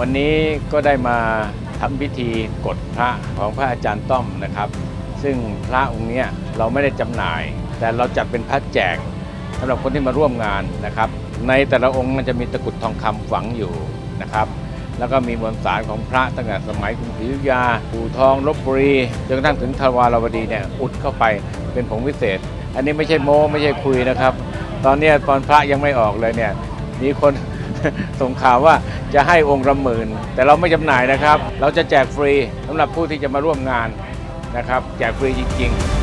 วันนี้ก็ได้มาทำพิธีกดพระของพระอาจารย์ต้อมนะครับ ซึ่งพระองค์เนี้ยเราไม่ได้จำหน่าย แต่เราจัดเป็นพระแจกสำหรับคนที่มาร่วมงานนะครับ ในแต่ละองค์มันจะมีตะกุดทองคำฝังอยู่นะครับแล้วก็มีมวลสารของพระตั้งแต่สมัยกรุงศรีอยุธยาปู่ทองลบบุรีจนกระทั่งถึงทวารวดีเนี่ยอุดเข้าไปเป็นผงวิเศษ อันนี้ไม่ใช่โม้ไม่ใช่คุยนะครับ ตอนนี้ตอนพระยังไม่ออกเลยเนี่ยมีคน ส่งข่าวว่าจะให้องค์ละหมื่นแต่เราไม่จำหน่ายนะครับ เราจะแจกฟรีสำหรับผู้ที่จะมาร่วมงานนะครับ แจกฟรีจริง ๆ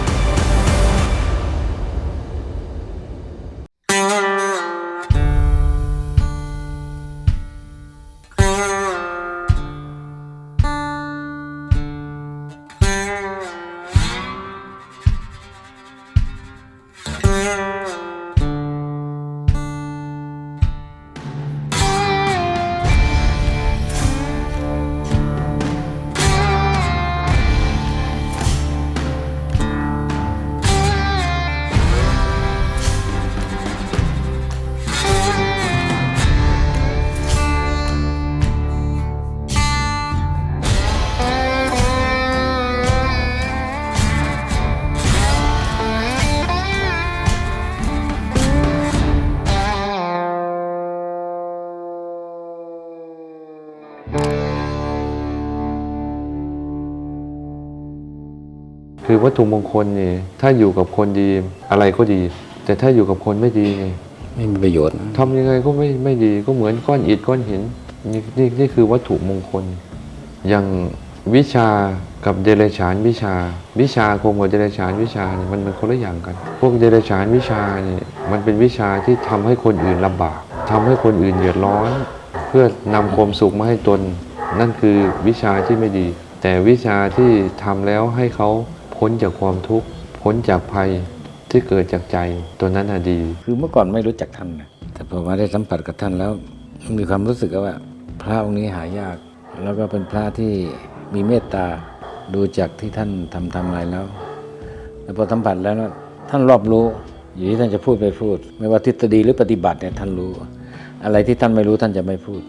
คือวัตถุมงคลนี่ถ้าอยู่กับคนดีอะไรก็ดี แต่ถ้าอยู่กับคนไม่ดีนี่ไม่มีประโยชน์ทำยังไงก็ไม่ไม่ดีก็เหมือนก้อนอิฐก้อนหินนี่นี่นี่คือวัตถุมงคล อย่างวิชากับเดรัจฉานวิชา วิชาคมกับเดรัจฉานวิชาเนี่ยมันมันคนละอย่างกัน พวกเดรัจฉานวิชาเนี่ยมันเป็นวิชาที่ทำให้คนอื่นลำบากทำให้คนอื่นเดือดร้อน เพื่อนำความสุขมาให้ตน นั่นคือวิชาที่ไม่ดี แต่วิชาที่ทำแล้วให้เขา พ้นจากความทุกข์พ้นจากภัยที่เกิดจากใจตัวนั้นน่ะดี คือเมื่อก่อนไม่รู้จักท่านนะแต่พอมาได้สัมผัสกับท่านแล้ว มีความรู้สึกว่า พระองค์นี้หายาก แล้วก็เป็นพระที่มีเมตตาดูจากที่ท่านทำทำอะไรแล้วแล้วพอสัมผัสแล้วนะท่านรอบรู้อยู่ที่ท่านจะพูดไปพูด ไม่ว่าทฤษฎีหรือปฏิบัติเนี่ยท่านรู้ อะไรที่ท่านไม่รู้ท่านจะไม่พูด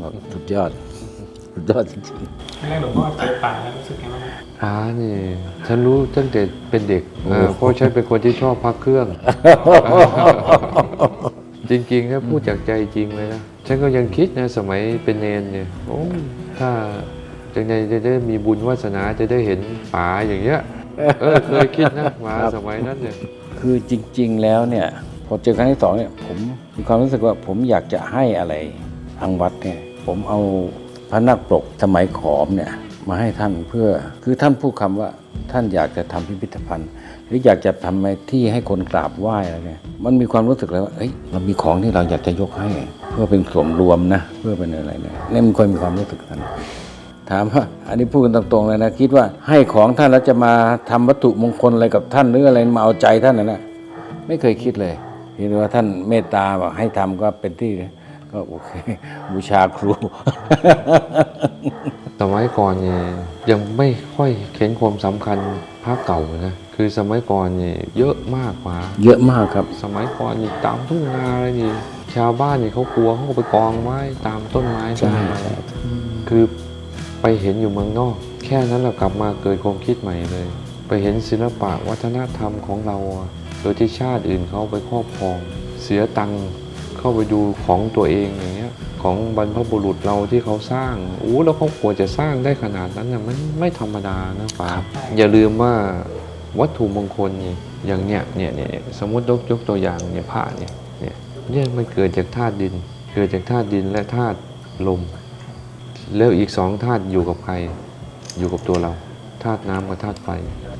บอกสุดยอดสุดยอดจริงครั้งแรกหลวงพ่อเจอป่าแล้วรู้สึกไงบ้าง ครับอ่านี่ฉันรู้ตั้งแต่เป็นเด็กเออเพราะฉันเป็นคนที่ชอบพักเครื่อง จริงๆนะพูดจากใจจริงเลยนะ ฉันก็ยังคิดนะสมัยเป็นเนนเนี่ยโอ้ถ้าจังไงจะได้มีบุญวาสนาจะได้เห็นป๋าอย่างเงี้ยเออเคยคิดนะมาสมัยนั้นเนี่ยๆคือจริง ๆ แล้วเนี่ยพอเจอครั้งที่สองเนี่ยผมมีความรู้สึกว่าผมอยากจะให้อะไรทางวัดเนี่ยผมเอาพระนักปกสมัยขอมเนี่ย มาให้ท่านเพื่อคือท่านพูดคำว่าท่านอยากจะทำพิพิธภัณฑ์ หรืออยากจะทำในที่ให้คนกราบไหว้อะไรเนี่ยมันมีความรู้สึกเลยว่าเฮ้ยเรามีของที่เราอยากจะยกให้ เพื่อเป็นส่วนรวมนะเพื่อเป็นอะไรเนี่ยนี่มันค่อยมีความรู้สึกท่านถามว่าอันนี้พูดกันตรงๆเลยนะคิดว่าให้ของท่านแล้วจะมาทำวัตถุมงคลอะไรกับท่านหรืออะไรมาเอาใจท่านนะนะไม่เคยคิดเลยเห็นว่าท่านเมตตาบอกให้ทำก็เป็นที่ ก็โอเค บูชาครู สมัยก่อนเนี่ยยังไม่ค่อยเห็นความสำคัญพระเก่านะคือสมัยก่อนเนี่ยเยอะมากกว่า เยอะมากครับ สมัยก่อนนี่ตามทุ่งนาเลยนี่ชาวบ้านนี่เขากลัวเขาก็ไปกองไว้ตามต้นไม้ใช่ต้นไม้ใช่คือไปเห็นอยู่เมืองนอก แค่นั้นเรากลับมาเกิดความคิดใหม่เลย ไปเห็นศิลปะวัฒนธรรมของเราอะโดยที่ชาติอื่นเขาไปครอบครอง เสียตังค์ เข้าไปดูของตัวเองอย่างเงี้ยของบรรพบุรุษเราที่เขาสร้างอู้แล้วเขาควรจะสร้างได้ขนาดนั้นนะมันไม่ธรรมดานะป้าอย่าลืมว่าวัตถุมงคลเนี่ยอย่างเนี้ยเนี่ยเนี่ยสมมติยกยกตัวอย่างเนี่ยผ้าเนี่ยเนี่ยเนี่ยมันเกิดจากธาตุดิน เกิดจากธาตุดินและธาตุลม แล้วอีกสองธาตุอยู่กับใครอยู่กับตัวเราธาตุน้ำกับธาตุไฟ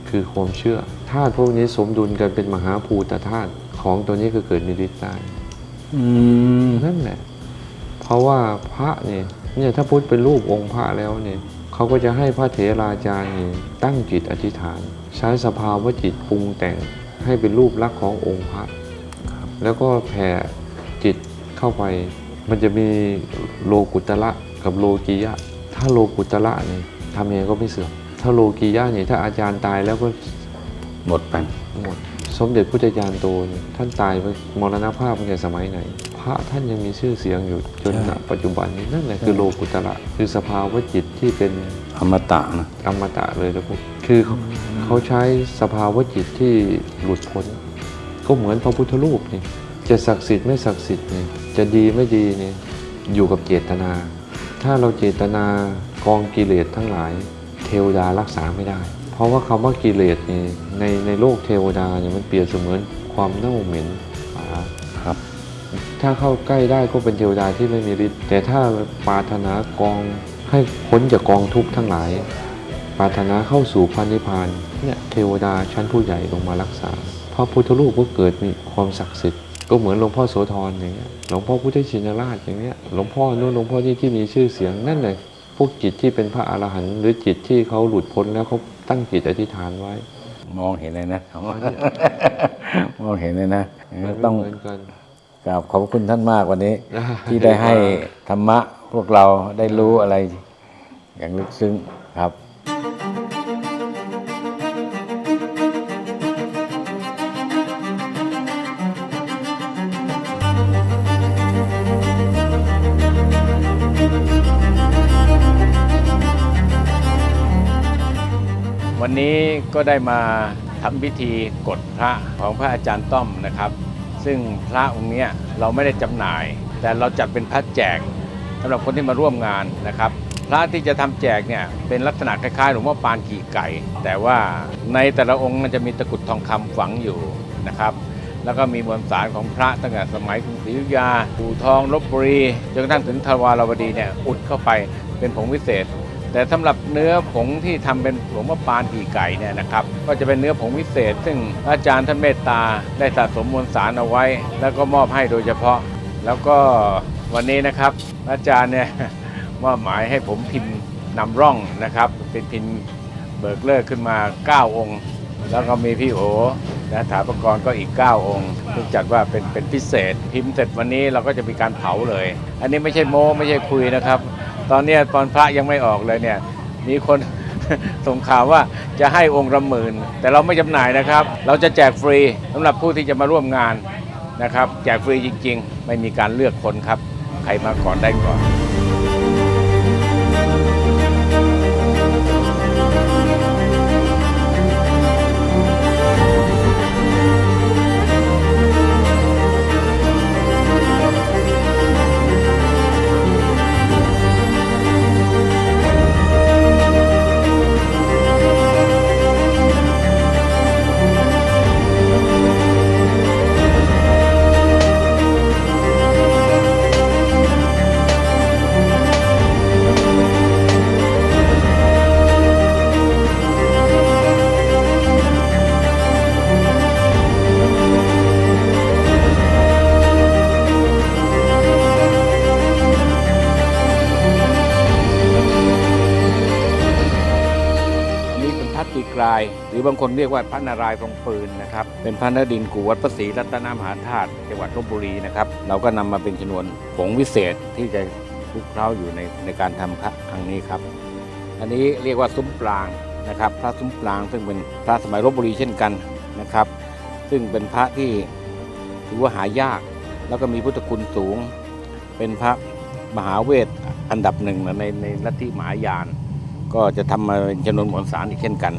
คือความเชื่อธาตุพวกนี้สมดุลกันเป็นมหาภูตธาตุของตัวนี้ก็เกิดมีฤทธิ์ได้ อืมนั่นแหละ เพราะว่าพระเนี่ยเนี่ยถ้าพุทธเป็นรูปองค์พระแล้วเนี่ยเขาก็จะให้พระเถราจารย์เนี่ยตั้งจิตอธิษฐาน ใช้สภาวะจิตปรุงแต่งให้เป็นรูปลักษณ์ขององค์พระแล้วก็แผ่จิตเข้าไป มันจะมีโลกุตระกับโลกียะ ถ้าโลกุตระเนี่ยทำยังไงก็ไม่เสื่อมถ้าโลกียะเนี่ยถ้าอาจารย์ตายแล้วก็หมดไปหมด สมเด็จพุทธจารย์โตเนี่ยท่านตายไปมรณภาพตั้งแต่สมัยไหน พระระท่านยังมีชื่อเสียงอยู่จนใช่ณปัจจุบันนี้นั่นแหละคือโลกุตระคือสภาวะจิตที่เป็นอมตะนะอมตะเลยนะพวกคือเขาเขาใช้สภาวะจิตที่หลุดพ้น ก็เหมือนพระพุทธรูปนี่จะศักดิ์สิทธิ์ไม่ศักดิ์สิทธิ์นี่จะดีไม่ดีนี่อยู่กับเจตนา ถ้าเราเจตนากองกิเลสทั้งหลาย เทวดารักษาไม่ได้เพ ราะว่าคำว่ากิเลสนี่ในในโลกเทวดาเนี่ยมันเปรียบเสมือนความเน่าเหม็นฝาครับ ถ้าเข้าใกล้ได้ก็เป็นเทวดาที่ไม่มีฤทธิ์แต่ถ้าปรารถนากองให้พ้นจากกองทุกข์ทั้งหลายปรารถนาเข้าสู่พระนิพพานเนี่ยเทวดาชั้นผู้ใหญ่ลงมารักษาพระพุทธรูปก็เกิดมีความศักดิ์สิทธิ์ก็เหมือนหลวงพ่อโสธรอย่างเงี้ยหลวงพ่อพุทธชินราชอย่างเงี้ยหลวงพ่อนู้นหลวงพ่อนี่ที่มีชื่อเสียงนั่นแหละพวกจิตที่เป็นพระอรหันต์หรือจิตที่เขาหลุดพ้นแล้วเขา ตั้งจิตอธิษฐานไว้ มองเห็นเลยนะ มองเห็นเลยนะ ต้องเหมือนกันกราบขอบคุณท่านมากวันนี้ ที่ได้ให้ธรรมะพวกเราได้รู้อะไร อย่างลึกซึ้งครับ วันนี้ก็ได้มาทำพิธีกดพระของพระอาจารย์ต้อมนะครับ ซึ่งพระองค์เนี้ยเราไม่ได้จำหน่าย แต่เราจัดเป็นพระแจกสำหรับคนที่มาร่วมงานนะครับ พระที่จะทำแจกเนี่ยเป็นลักษณะคล้ายๆหลวงพ่อปานกี่ไก่ แต่ว่าในแต่ละองค์มันจะมีตะกุดทองคำฝังอยู่นะครับแล้วก็มีมวลสารของพระตั้งแต่สมัยกรุงศรีอยุธยาปู่ทองลบบุรีจนกระทั่งถึงทวารวดีเนี่ยอุดเข้าไปเป็นผงวิเศษ แต่สำหรับเนื้อผงที่ทำเป็นหลวงพ่อปานกี่ไก่เนี่ยนะครับก็จะเป็นเนื้อผงวิเศษ ซึ่งอาจารย์ท่านเมตตาได้สะสมมวลสารเอาไว้ แล้วก็มอบให้โดยเฉพาะ แล้วก็วันนี้นะครับ อาจารย์เนี่ยมอบหมายให้ผมพิมพ์นำร่องนะครับ เป็นพิมพ์เบิกเลิกขึ้นมา 9 องค์ แล้วก็มีพี่โอและถาปกรณ์ก็อีก 9 องค์ซึ่งจัดว่าเป็นเป็นพิเศษ พิมพ์เสร็จวันนี้เราก็จะมีการเผาเลย อันนี้ไม่ใช่โม้ไม่ใช่คุยนะครับ ตอนนี้ตอนพระยังไม่ออกเลยเนี่ยมีคนส่งข่าวว่าจะให้องค์ละหมื่นแต่เราไม่จำหน่ายนะครับ เราจะแจกฟรีสำหรับผู้ที่จะมาร่วมงานนะครับ แจกฟรีจริง ๆ ไม่มีการเลือกคนครับ ใครมาก่อนได้ก่อน อันนี้เป็นพระตรีกราย หรือบางคนเรียกว่าพระนารายณ์ทรงปืนนะครับ เป็นพระนดินกูวัดพระศรีรัตนมหาธาตุจังหวัดลบบุรีนะครับ เราก็นำมาเป็นชนวนผงวิเศษที่จะคลุกเคล้าอยู่ในในการทำพระครั้งนี้ครับ อันนี้เรียกว่าซุ้มปรางนะครับ พระซุ้มปรางซึ่งเป็นพระสมัยลบบุรีเช่นกันนะครับ ซึ่งเป็นพระที่ถือว่าหายาก แล้วก็มีพุทธคุณสูง เป็นพระมหาเวทอันดับหนึ่งในในลัทธิมหายาน ก็จะทำมาเป็นจำนวนมวลสารอีกเช่นกัน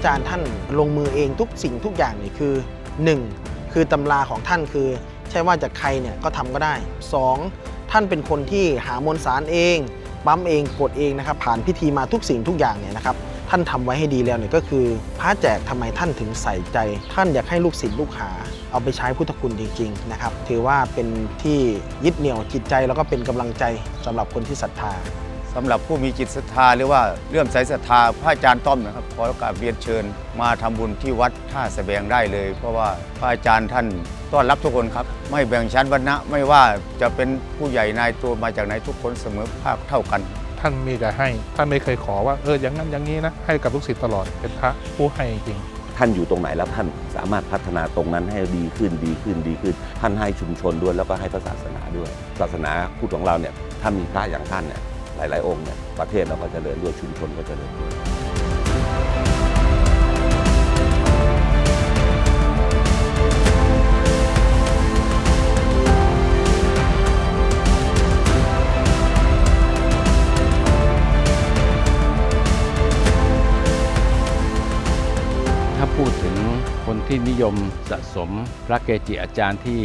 อาจารย์ท่านลงมือเองทุกสิ่งทุกอย่างเนี่ยคือ 1. คือตำราของท่านคือ ใช่ว่าจากใครเนี่ยก็ทำก็ได้ 2. ท่านเป็นคนที่หามวลสารเองปั๊มเองกดเองนะครับผ่านพิธีมาทุกสิ่งทุกอย่างเนี่ยนะครับท่านทำไว้ให้ดีแล้วเนี่ยก็คือพระแจกทำไมท่านถึงใส่ใจ ท่านอยากให้ลูกศิษย์ลูกหา เอาไปใช้พุทธคุณจริงๆนะครับถือว่าเป็นที่ยึดเหนี่ยวจิตใจแล้วก็เป็นกำลังใจสำหรับคนที่ศรัทธา สำหรับผู้มีจิตศรัทธาหรือว่าเลื่อมใสศรัทธาพระอาจารย์ต้อมนะครับขอโอกาสเรียนเชิญ มาทำบุญที่วัดท่าสะแบงได้เลย เพราะว่าพระอาจารย์ท่านต้อนรับทุกคนครับ ไม่แบ่งชั้นวรรณะไม่ว่าจะเป็นผู้ใหญ่นายตัวมาจากไหนทุกคนเสมอภาคเท่ากัน ท่านมีแต่ให้ท่านไม่เคยขอว่าเอออย่างนั้นอย่างนี้นะให้กับลูกศิษย์ตลอดเป็นพระผู้ให้จริงท่านอยู่ตรงไหนแล้วท่านสามารถพัฒนาตรงนั้นให้ดีขึ้นดีขึ้นดีขึ้น ท่านให้ชุมชนด้วยแล้วก็ให้พระศาสนาด้วย ศาสนาพุทธของเราเนี่ยถ้ามีพระอย่างท่านเนี่ย หลาย ๆ องค์เนี่ยประเทศเราก็เจริญด้วยชุมชนก็เจริญถ้าพูดถึงคนที่นิยมสะสมพระเกจิอาจารย์ที่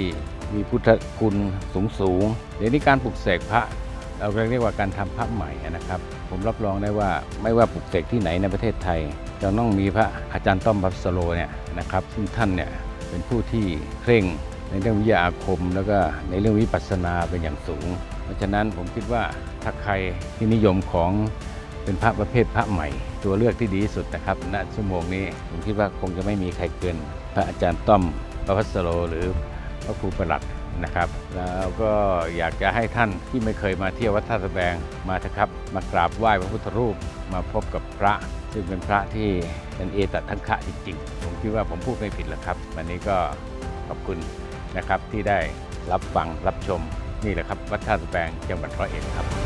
มีพุทธคุณสูงสูงเดี๋ยวนี้การปลุกเสกพระ เราเรียกว่าการทำพระใหม่นะครับ ผมรับรองได้ว่าไม่ว่าปลุกเสกที่ไหนในประเทศไทยจะต้องมีพระอาจารย์ต้อมบัสโลเนี่ยนะครับซึ่งท่านเนี่ยเป็นผู้ที่เคร่งในเรื่องวิทยาอาคม แล้วก็ในเรื่องวิปัสสนาเป็นอย่างสูง เพราะฉะนั้นผมคิดว่าถ้าใครที่นิยมของเป็นพระประเภทพระใหม่ ตัวเลือกที่ดีที่สุดนะครับณชั่วโมงนี้ผมคิดว่าคงจะไม่มีใครเกิน พระอาจารย์ต้อมประพัสโลหรือพระครูประหลัด นะครับ แล้วก็อยากจะให้ท่านที่ไม่เคยมาเที่ยววัดท่าสะแบงมาเถอะครับ มากราบไหว้พระพุทธรูปมาพบกับพระ ซึ่งเป็นพระที่เป็นเอตทังคะจริงๆ ผมคิดว่าผมพูดไม่ผิดหรอกครับ วันนี้ก็ขอบคุณนะครับที่ได้รับฟังรับชมนี่แหละครับวัดท่าสะแบงจังหวัดร้อยเอ็ดครับ